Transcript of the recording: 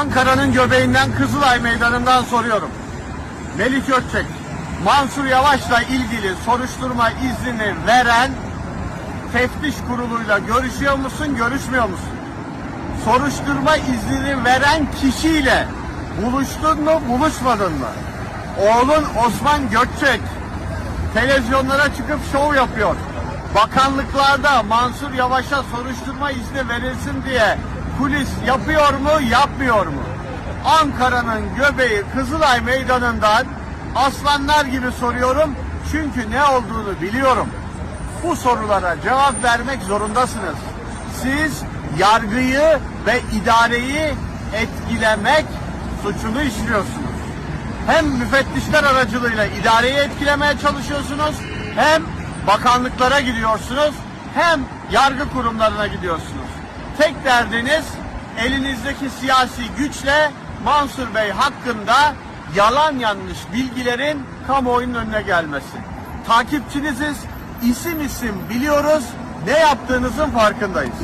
Ankara'nın göbeğinden Kızılay Meydanı'ndan soruyorum. Melik Gökçek, Mansur Yavaş'la ilgili soruşturma iznini veren teftiş kuruluyla görüşüyor musun, görüşmüyor musun? Soruşturma iznini veren kişiyle buluştun mu, buluşmadın mı? Oğlun Osman Gökçek televizyonlara çıkıp şov yapıyor. Bakanlıklarda Mansur Yavaş'a soruşturma izni verilsin diye kulis yapıyor mu, yapmıyor mu? Ankara'nın göbeği Kızılay Meydanı'ndan aslanlar gibi soruyorum çünkü ne olduğunu biliyorum. Bu sorulara cevap vermek zorundasınız. Siz yargıyı ve idareyi etkilemek suçunu işliyorsunuz hem müfettişler aracılığıyla idareyi etkilemeye çalışıyorsunuz, hem bakanlıklara gidiyorsunuz, hem yargı kurumlarına gidiyorsunuz. Tek derdiniz elinizdeki siyasi güçle Mansur Bey hakkında yalan yanlış bilgilerin kamuoyunun önüne gelmesi. Takipçiniziz, isim isim biliyoruz, ne yaptığınızın farkındayız.